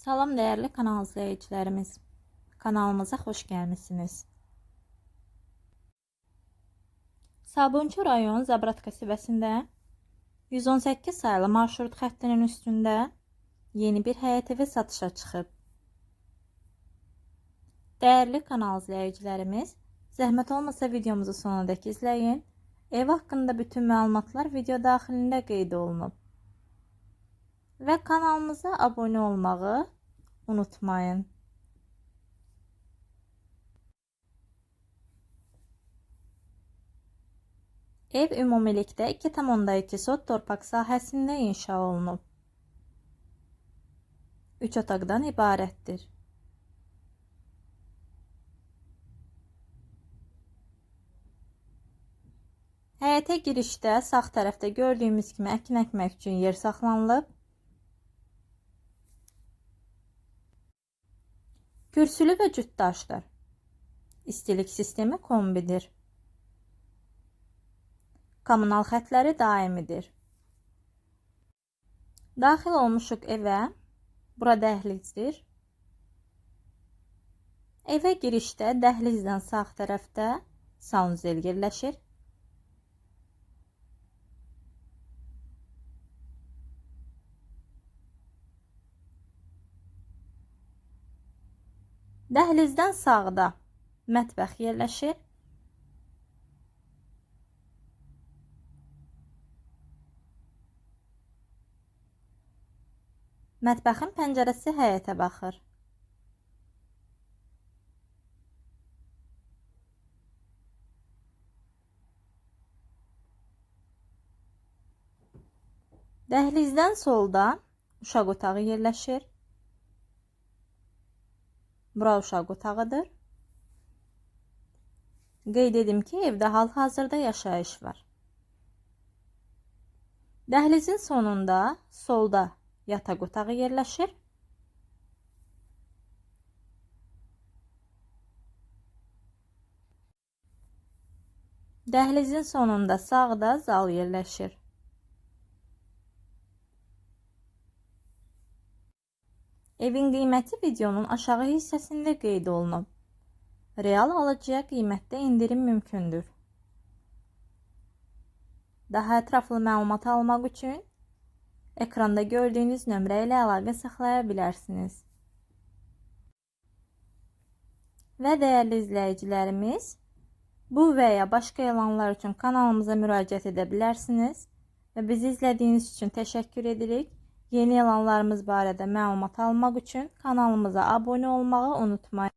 Salam dəyərli kanal izləyicilərimiz. Kanalımıza xoş gəlmisiniz. Sabunçu rayon Zabrat qəsəbəsində 118 sayılı marşrut xəttinin üstündə yeni bir həyət evi satışa çıxıb. Dəyərli kanal izləyicilərimiz, zəhmət olmasa videomuzu sonadək izləyin. Ev haqqında bütün məlumatlar video daxilində qeyd olunub. Və kanalımıza abunə olmağı unutmayın. Ev ümumilikdə 2,2 sot torpaq sahəsində inşa olunub. 3 otaqdan ibarətdir. Həyətə girişdə sağ tərəfdə gördüyümüz kimi əkin əkmək üçün yer saxlanılıb. Kürsülü və cütdaşdır. İstilik sistemi kombidir. Kommunal xətləri daimidir. Daxil olmuşuq evə. Bura dəhlizdir. Evə girişdə dəhlizdən sağ tərəfdə sanuzel yerləşir. Dəhlizdən sağda mətbəx yerləşir. Mətbəxin pəncərəsi həyətə baxır. Dəhlizdən solda uşaq otağı yerləşir. Bura uşaq otağıdır. Qeyd edim ki, evdə hal-hazırda yaşayış var. Dəhlizin sonunda solda yataq otağı yerləşir. Dəhlizin sonunda sağda zal yerləşir. Evin qiyməti videonun aşağı hissəsində qeyd olunub. Real alıcıya qiymətdə indirim mümkündür. Daha ətraflı məlumat almaq üçün ekranda gördüyünüz nömrə ilə əlaqə saxlaya bilərsiniz. Və dəyərli izləyicilərimiz, bu və ya başqa elanlar üçün kanalımıza müraciət edə bilərsiniz və bizi izlədiyiniz üçün təşəkkür edirik. Yeni elanlarımız barədə məlumat almaq üçün kanalımıza abunə olmağı unutmayın.